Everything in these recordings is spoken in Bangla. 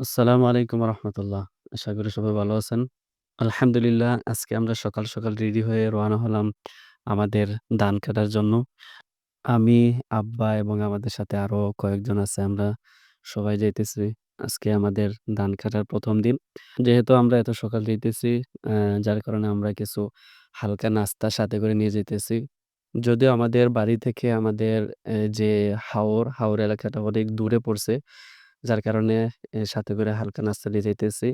আসসালামু আলাইকুম রহমতুল্লাহ। আশা করি সবাই ভালো আছেন। আলহামদুলিল্লাহ আজকে আমরা সকাল, সকাল রেডি হয়ে রওনা হলাম আমাদের ধান কাটার জন্য। আমি, আব্বা এবং আমাদের সাথে আরও কয়েকজন আছে। আমরা সবাই যাইতেছি। আজকে আমাদের ধান কাটার প্রথম দিন। যেহেতু আমরা এত সকাল যাইতেছি, আ যার কারণে আমরা কিছু হালকা নাস্তা সাথে করে নিয়ে যেতেছি যদিও আমাদের বাড়ি থেকে আমাদের যে হাওর, হাওর এলাকাটা অনেক দূরে পড়ছে। যার কারণে সাথে করে হালকা নাস্তা নিয়ে যাইতেছি।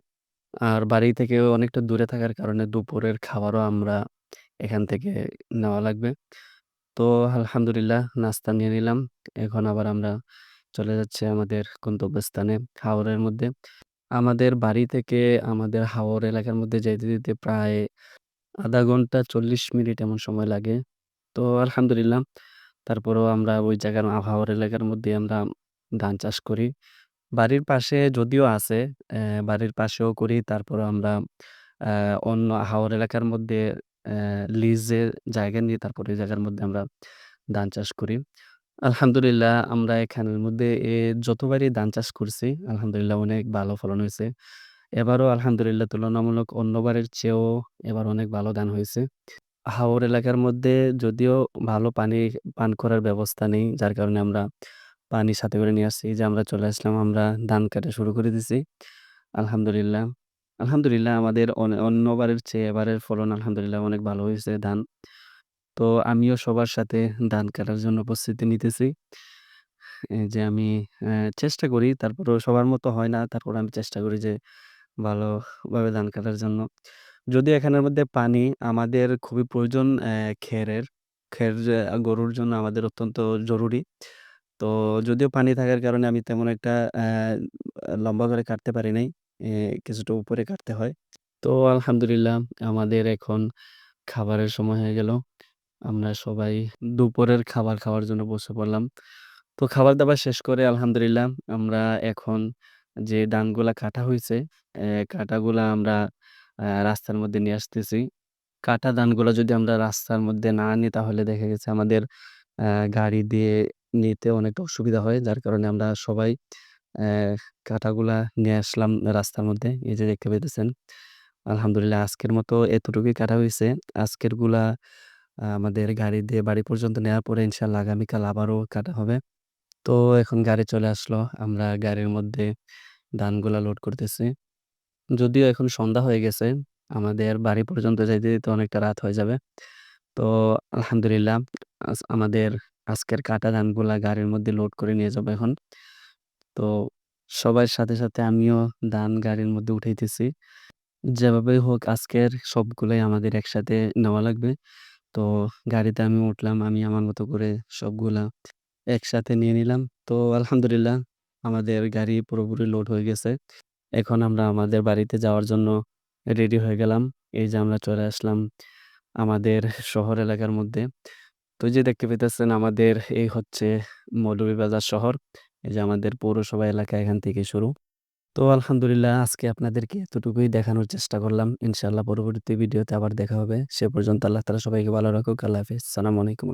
আর বাড়ি থেকেও অনেকটা দূরে থাকার কারণে দুপুরের খাবারও আমরা এখান থেকে নেওয়া লাগবে। তো আলহামদুলিল্লাহ নাস্তা নিয়ে নিলাম। এখন আবার আমরা চলে যাচ্ছি আমাদের গন্তব্যস্থানে হাওরের মধ্যে। আমাদের বাড়ি থেকে আমাদের হাওর এলাকার মধ্যে যাইতে, যেতে প্রায় ০.৫ ঘণ্টা ৪০ মিনিট এমন সময় লাগে। তো আলহামদুলিল্লাহ তারপরেও আমরা ওই জায়গার আ হাওর এলাকার মধ্যে আমরা ধান চাষ করি। বাড়ির পাশে যদিও আছে, বাড়ির পাশেও করি। তারপরেও আমরা অন্য হাওর এলাকার মধ্যে লিজে জায়গা নিয়ে তারপরে জায়গার মধ্যে আমরা ধান চাষ করি। আলহামদুলিল্লাহ আমরা এখানের মধ্যে এ যতবারই ধান চাষ করছি, আলহামদুলিল্লাহ অনেক ভালো ফলন হইছে। এবারও আলহামদুলিল্লাহ তুলনামূলক অন্যবারের চেয়েও এবার অনেক ভালো ধান হইছে। হাওর এলাকার মধ্যে যদিও ভালো পানি পান করার ব্যবস্থা নেই। যার কারণে আমরা পানি সাথে করে নিয়ে আসছি। যে আমরা চলে আসলাম। আমরা ধান কাটা শুরু করে দিছি। আলহামদুলিল্লাহ। আলহামদুলিল্লাহ আমাদের অন, অন্যবারের চেয়ে এবারের ফলন আলহামদুলিল্লাহ অনেক ভালো হয়েছে ধান। তো আমিও সবার সাথে ধান কাটার জন্য প্রস্তুতি নিতেছি। এই যে আমি চেষ্টা করি, তারপরেও সবার মতো হয় না। তারপরেও আমি চেষ্টা করি যে ভালোভাবে ধান কাটার জন্য। যদিও এখানের মধ্যে পানি আমাদের খুবই প্রয়োজন খেরের। খের গরুর জন্য আমাদের অত্যন্ত জরুরি। তো যদিও পানি থাকার কারণে আমি তেমন একটা লম্বা করে কাটতে পারি নাই। কিছুটা উপরে কাটতে হয়। তো আলহামদুলিল্লাহ আমাদের এখন খাবারের সময় হয়ে গেল। আমরা সবাই দুপুরের খাবার খাওয়ার জন্য বসে পড়লাম। তো খাবার-দাবার শেষ করে আলহামদুলিল্লাহ আমরা এখন যে ধানগুলা কাটা হইছে, অ্যা কাটাগুলা আমরা রাস্তার মধ্যে নিয়ে আসতেছি। কাটা ধানগুলা যদি আমরা রাস্তার মধ্যে না আনি তাহলে দেখা গেছে আমাদের গাড়ি দিয়ে নিতে অনেকটা অসুবিধা হয়। যার কারণে আমরা সবাই কাটাগুলা নিয়ে আসলাম রাস্তার মধ্যে। এই যে দেখতে পেতেছেন আলহামদুলিল্লাহ আজকের মতো এতটুকুই কাটা হয়েছে আজকেরগুলা আ আমাদের গাড়ি দিয়ে বাড়ি পর্যন্ত নেওয়ার পরে ইনশাআল্লাহ আগামীকাল আবারও কাটা হবে। তো এখন গাড়ি চলে আসলো। আমরা গাড়ির মধ্যে ধানগুলা লোড করতেছি। যদিও এখন সন্ধ্যা হয়ে গেছে। আমাদের বাড়ি পর্যন্ত যাইতে, যাইতে অনেকটা রাত হয়ে যাবে। তো আলহামদুলিল্লাহ আমাদের আজকের কাটা ধানগুলা গাড়ির মধ্যে লোড করে নিয়ে যাব এখন। তো সবার সাথে, সাথে আমিও ধান গাড়ির মধ্যে উঠাইতেছি। যেভাবেই হোক আজকের সবগুলোই আমাদের একসাথে নেওয়া লাগবে। তো গাড়িতে আমি উঠলাম। আমি আমার মতো করে সবগুলা একসাথে নিয়ে নিলাম। তো আলহামদুলিল্লাহ আমাদের গাড়ি পুরোপুরি লোড হয়ে গেছে। এখন আমরা আমাদের বাড়িতে যাওয়ার জন্য রেডি হয়ে গেলাম। এই যে আমরা চলে আসলাম আমাদের শহর এলাকার মধ্যে। তো যে দেখতে পাইতেছেন আমাদের এই হচ্ছে মৌলভীবাজার শহর। এই যে আমাদের পৌরসভা এলাকা এখান থেকে শুরু। তো আলহামদুলিল্লাহ আজকে আপনাদেরকে এতটুকুই দেখানোর চেষ্টা করলাম। ইনশাআল্লাহ পরবর্তী ভিডিওতে আবার দেখা হবে। সে পর্যন্ত আল্লাহ তালা সবাইকে ভালো রাখুক। আল্লাহ হাফিজ সালামু আলাইকুম।